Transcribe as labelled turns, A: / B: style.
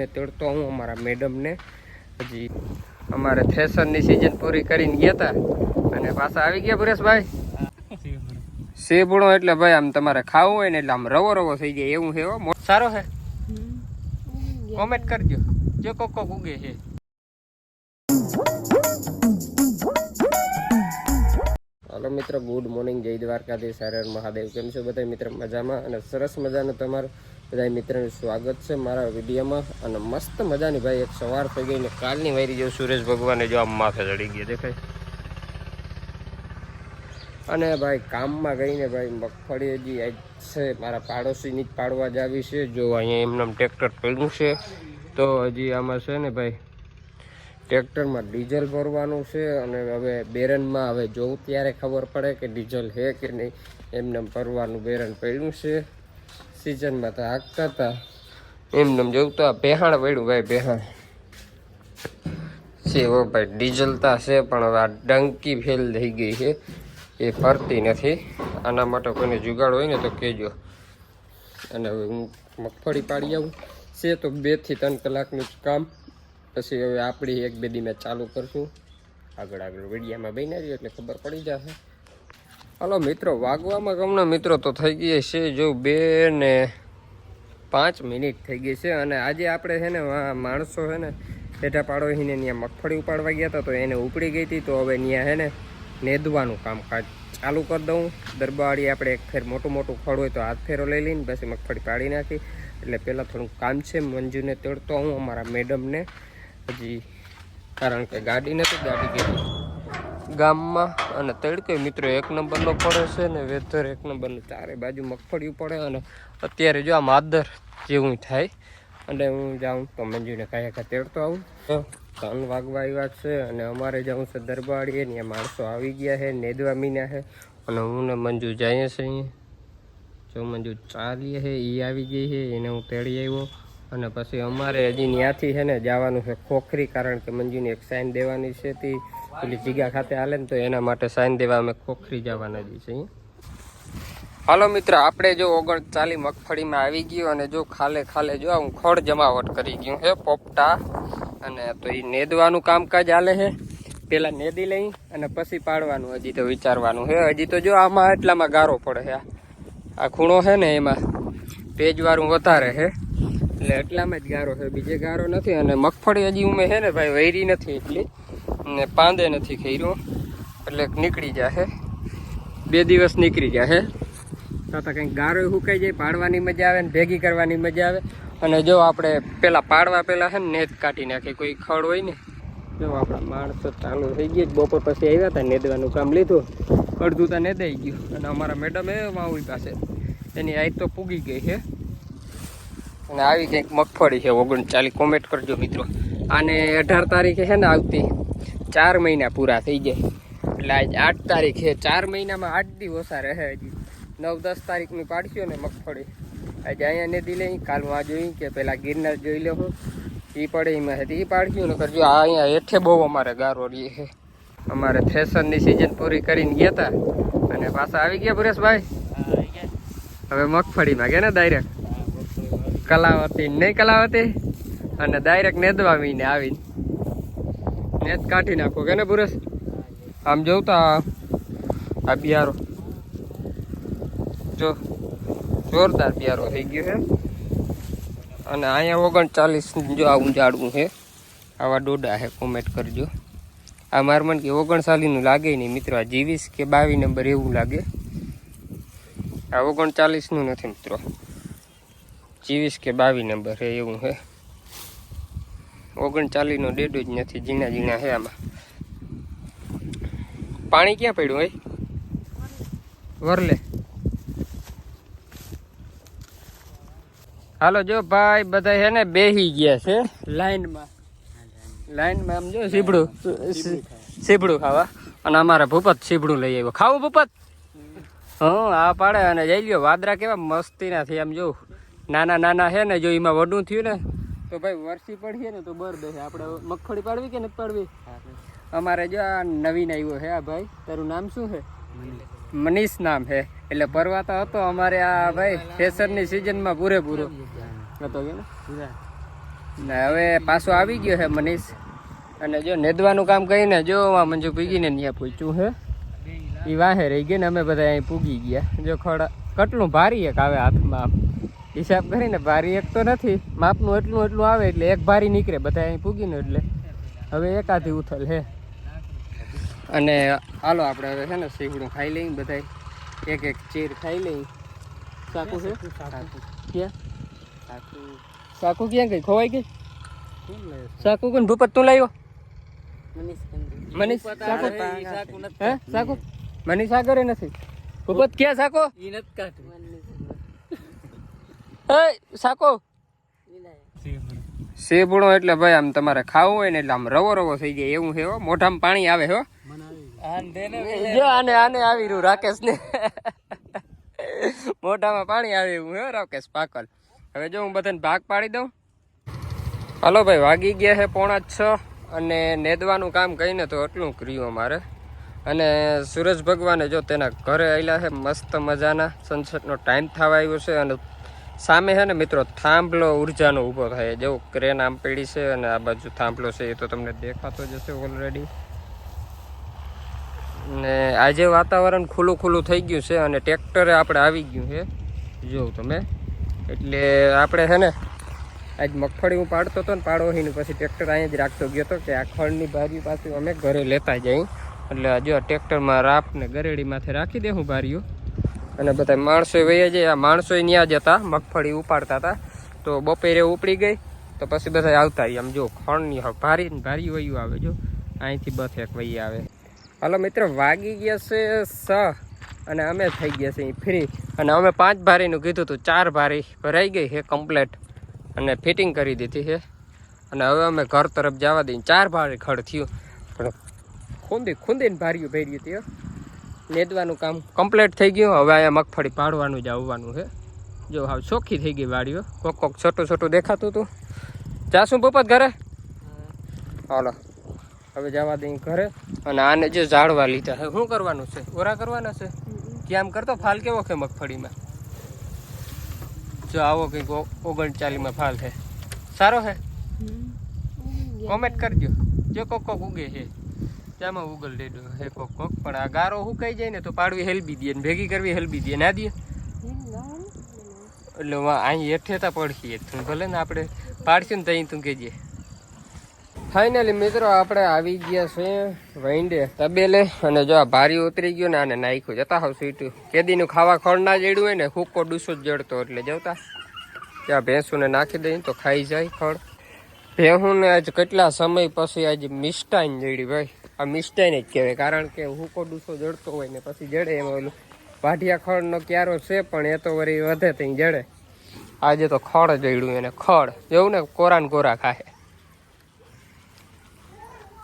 A: ને તેડતો હું અમારા મેડમને. હજી અમારે ફેશનની સિઝન પૂરી કરીને ગયા હતા અને પાછા આવી ગયા પરેશભાઈ સેબુણો એટલે ભાઈ આમ તમારે ખાવું હોય ને એટલે આમ રવો રવો થઈ જાય એવું છે સારો છે? કોમેન્ટ કરજો. જો કોક કોક ઉગે છે. હલો મિત્ર ગુડ મોર્નિંગ જય દ્વારકાધીશ હર મહાદેવ. કેમ છો બધા? મિત્ર, મજામાં? અને સરસ મજાનું તમારું બધા મિત્રોનું સ્વાગત છે મારા વિડીયોમાં અને મસ્ત મજાની ભાઈ એક સવાર થઈ ગઈ ને કાલની વાયરી જો સુરેશ ભગવાને જો આમ માથે ચડી ગયો દેખાય? અને ભાઈ કામમાં ગઈને ભાઈ મગફળી હજી આજ છે, મારા પાડોશીની જ પાડવા જ આવી છે, જો અહીંયા એમને ટ્રેક્ટર પડ્યું છે, તો હજી આમાં છે ને ભાઈ ટ્રેક્ટરમાં ડીઝલ ભરવાનું છે અને હવે બેરનમાં હવે જોઉં ત્યારે ખબર પડે કે ડીઝલ છે કે નહીં એમને ભરવાનું બેરન પડ્યું છે. સિઝનમાં તો હાંકતા હતા એમને જોઉં તો આ ભેહાણ પડ્યું ભાઈ, ભેહાણ. છે ઓ ભાઈ, ડીઝલ તા છે, પણ હવે આ ડંકી ફેલ થઈ ગઈ છે. એ ફરતી નથી. આના માટે કોઈને જુગાડ હોય ને તો કહેજો. અને હવે હું મગફળી પાડી આવું. છે તો બેથી ત્રણ કલાકનું જ કામ. પછી હવે આપણી એક બે દી ચાલુ કરશું. આગળ આગળ વિડીયામાં બની રહ્યું એટલે ખબર પડી જશે. હાલો મિત્રો, વાગવામાં ગમના મિત્રો તો થઈ ગઈ છે જો બે ને પાંચ મિનિટ થઈ ગઈ છે અને આજે આપણે છે ને માણસો છે ને હેઠા પાડોહીને ત્યાં મગફળી ઉપાડવા ગયા હતા તો એને ઉપડી ગઈ હતી, તો હવે ત્યાં છે ને નેદવાનું કામકાજ ચાલુ કરી દઉં. દરબારી આપણે એક ફેર મોટું મોટું ખડ હોય તો હાથ ફેરો લઈ લઈને પછી મગફળી પાડી નાખી. એટલે પહેલાં થોડું કામ છે, મંજુને તેડતો હું અમારા મેડમને. હજી કારણ કે ગાડી નથી, ગાડી ગઈ. ગામમાં અને તડકે મિત્રો એક નંબરનો પડે છે ને વેધર એક નંબરનો ચારે બાજુ મગફળી પડે અને અત્યારે જો આ માદર જેવું થાય અને હું જાઉં તો મંજુને કયા કયા તેડતો આવું. ત્રણ વાગવા આવ્યા છે અને અમારે જાઉં છે દરબારીએ ત્યાં માણસો આવી ગયા છે, નેદવા મીના છે અને હું ને મંજુ જઈએ છે જો મંજુ ચાલીએ છે એ આવી ગઈ છે, એને હું તેડી આવ્યો અને પછી અમારે હજી ત્યાંથી છે ને જવાનું છે ખોખરી કારણ કે મંજુની એક સાઈન દેવાની છે તે. પેલી જીગા ખાતે હાલે ને તો એના માટે સાઈન દેવા અમે ખોખરી જવાના જ છીએ. હાલો મિત્ર, આપણે જો ઓગણ ચાલી મગફળીમાં આવી ગયો અને જો ખાલે ખાલે જો હું ખડ જમાવટ કરી ગયું હે, પોપટા. અને તો એ નેદવાનું કામકાજ હાલે છે પેલા નેદી લઈ અને પછી પાડવાનું, હજી તો વિચારવાનું હે. હજી તો જો આમાં એટલામાં ગારો પડે છે આ ખૂણો છે ને એમાં પેજવાળું વધારે છે એટલે એટલામાં જ ગારો છે બીજે ગારો નથી અને મગફળી હજી ઉમે છે ને ભાઈ, વૈરી નથી એટલી. ને પાંદે નથી ખેર્યું એટલે નીકળી જશે બે દિવસ નીકળી જશે તો તો કંઈક ગારો સુકાઈ જાય, પાડવાની મજા આવે ને ભેગી કરવાની મજા આવે. અને જો આપણે પેલા પાડવા પહેલાં છે ને નેત કાઢી નાખે, કોઈ ખડ હોય ને. જો આપણા માણસો ચાલુ થઈ ગઈ બપોર પછી આવ્યા હતા નેદવાનું કામ લીધું. અડધું તો નેદાઈ ગયું. અને અમારા મેડમ એ માવડી પાસે. એની આઈ તો પૂગી ગઈ છે અને આવી કંઈક મગફળી છે ઓગણચાલીસ કોમેન્ટ કરજો મિત્રો. આને અઢાર તારીખે છે ને આવતી. ચાર મહિના પૂરા થઈ જાય એટલે આજ આઠ તારીખ છે. ચાર મહિનામાં આઠ દિવસ ઓછા રહે હજી. નવ, દસ તારીખની પાડશો ને મગફળી. આજે અહીંયા નદી લઈ, કાલ હું આ જોઈ કે પેલા ગિરનાર જોઈ લે હું. એ પડે, એમાં હતી એ પાડશું ને કરજો આ અહીંયા હેઠે બહુ અમારે ગારો રહીએ છે. અમારે ફેશનની સિઝન પૂરી કરીને ગયા હતા અને પાછા આવી ગયા પુરેશભાઈ હવે મગફળીમાં ગયા ને ડાયરેક્ટ કલાવતી નહીં કલાવતી? અને ડાયરેક્ટ નેદવા મીને આવીને. નેત કાઢી નાખો, કે ને પુરેશ આમ જોઉં તો આ બિયારો. જો, જોરદાર બિયારો થઈ ગયો છે. અને અહીંયા ઓગણચાલીસ જો આ ઝાડવું છે. આવા ડોડા છે કોમેન્ટ કરજો. આ મારે મન કે ઓગણચાલીસનું લાગે નહીં મિત્રો, આ જીવીસ કે બાવીસ નંબર એવું લાગે. આ ઓગણચાલીસનું નથી મિત્રો. જીવીસ કે બાવીસ નંબર છે એવું છે. ઓગણચાલીસનો ડેડો જ નથી, ઝીણા ઝીણા છે આમાં. પાણી ક્યાં પડ્યું હોય? વરલે. હાલો જો ભાઈ બધા છે ને બેહી ગયા છે લાઈનમાં. લાઈનમાં આમ જો સીબડું સીબડું ખાવા. અને અમારે ભૂપત સીબડું લઈ આવ્યો. ખાવું ભૂપત? હા, આ પાડે અને જઈ લ્યો. વાદરા કેવા મસ્તીના છે આમ જો. નાના નાના છે ને જો એમાં વડું થયું ને તો ભાઈ વરસી પડીએ ને તો બર દે આપણે મગફળી પાડવી કે નથી પાડવી? અમારે જો આ નવીન આવ્યો હે આ ભાઈ. તારું નામ શું છે મનીષ નામ છે એટલે પરવાતા હતો અમારે આ ભાઈ ફેશનની સિઝનમાં પૂરેપૂરો. હતો કે ને? હવે પાછો આવી ગયો છે મનીષ. અને જો નેદવાનું કામ કરીને જો મંજુ પૂગીને ત્યાં પૂછ્યું હે. એ વાહે રહી ગઈ ને અમે બધા અહીં પૂગી ગયા. જો ખડ કેટલું ભારી એક આવે હાથમાં આમ. હિસાબ કરીને ભારી એક તો નથી માપનું એટલું એટલું આવે એટલે એક ભારી નીકળે બધા અહીં પૂગીને એટલે. હવે એકાથી ઉથલ હે. અને હાલો આપણે હવે છે ને સીવડું ખાઈ લઈએ બધા એક એક ચીર ખાઈ લઈએ. સાકુ છે? ક્યાં? સાકુ ક્યાં ગઈ? ખોવાઈ ગઈ? સાકુ કોણ? ભૂપત તું લાવ્યો મનીષ સાકુ? હે? સાકુ? મનીષ આગળ નથી. ભૂપત ક્યાં સાકો? એ સાકો. સેબુણો એટલે ભાઈ આમ તમારે ખાવું હોય ને એટલે આમ રવો રવો થઈ જાય એવું છે મોઢામાં પાણી આવે હો. જો આને આને આવી રહ્યું રાકેશ ને મોઢામાં પાણી આવે એવું હે, રાકેશ પાકલ હવે જો હું બધાને ભાગ પાડી દઉં. હાલો ભાઈ, વાગી ગયા છે પોણા છ અને નેદવાનું કામ કહીને તો એટલું કર્યું અમારે. અને સૂરજ ભગવાને જો તેના ઘરે આવેલા છે, મસ્ત મજાના. સનસેટનો ટાઈમ થવા આવ્યો છે અને સામે છે ને મિત્રો, થાંભલો ઉર્જાનો ઊભો થાય. જેવો ક્રેન આમ પડી છે અને આ બાજુ થાંભલો છે, એ તો તમને દેખાતો જ હશે ઓલરેડી ને આજે વાતાવરણ ખુલ્લું ખુલ્લું થઈ ગયું છે અને ટ્રેક્ટરે આપણે આવી ગયું છે. જોઉં તમે, એટલે આપણે છે ને, આજ મગફળી હું પાડતો હતો ને પાડોહીને પછી ટ્રેક્ટર અહીંયા જ રાખતો ગયો હતો કે આ ખળની બારી પાછી અમે ઘરે લેતા જઈ. એટલે જો ટ્રેક્ટરમાં રાપ ને ગરેડી માથે રાખી દેવું બારીઓ. અને બધા માણસો વહી જાય. આ માણસો ત્યાં જ હતા, મગફળી ઉપાડતા હતા. તો બપોરે ઉપડી ગઈ, તો પછી બધા આવતા આમ જો, ખણની ભારી ભારી વયું આવે, જો. અહીંથી બસ એક વહી આવે. હાલો મિત્રો, વાગી ગયા છે સ અને અમે થઈ ગયા છે ફ્રી અને અમે પાંચ ભારીનું કીધું હતું, ચાર ભારી ભરાઈ ગઈ છે કમ્પ્લેટ અને ફિટિંગ કરી દીધી છે. અને હવે અમે ઘર તરફ જવા દઈએ. ચાર ભારી ખડ થયું. પણ ખૂંદી ખૂંદીને ભારીઓ ભરી હતી નેદવાનું કામ કમ્પ્લીટ થઈ ગયું. હવે અહીંયા મગફળી પાડવાનું જ આવવાનું છે. જો હાવ ચોખ્ખી થઈ ગઈ વાડીઓ. કોક કોક છોટું છોટું દેખાતું હતું. જાશું પોપત ઘરે? હાલો. હવે જવા દઈ ઘરે. અને આને જે ઝાડવા લીધા છે. શું કરવાનું છે? ઓરા કરવાના છે? કે આમ કરતો ફાલ કેવો છે મગફળીમાં? જો આવો કંઈક ઓગણચાલીમાં ફાલ છે. સારો છે? કોમેન્ટ કરજો. જો કોક કોક ઉગે છે. ત્યાંમાં ઉગલ ડેડો હે કોક કોક. પણ આ ગારો હુકાઈ જાય ને તો પાડવી હેલબી દે ને, ભેગી કરવી હેલબી દે. ના દે? એટલે અહીં હેઠે તા પડખીએ તું. ભલે ને આપણે પાડશું ને તઈ તું કહેજે ફાઇનલી મિત્રો, આપણે આવી ગયા છે વૈંડે તબેલે. અને જો આ ભારી ઉતરી ગયું ને આને નાખ્યું. જતા હોવ સીટું. કેદીનું ખાવા ખોળ ના જડ્યું હોય ને, હુક્કો ડૂસો જ જડતો. એટલે જવતા. ત્યાં ભેંસુને નાખી દઈ તો ખાઈ જાય ખડ ભેહુંને આજ કેટલા સમય પછી આજ મિસ્ટાઈન જડી ભાઈ. આ મિસ્ટાઈન જ કહેવાય, કારણ કે હુકો ડૂસો જડતો હોય ને પછી જડે એમાં ઓલું. વાઢિયા ખડનો ક્યારો છે, પણ એ તો વળી વધે ત્યાં જડે. આજે તો ખડ જડ્યું એને ખડ જેવું ને કોરાન કોરા ખાય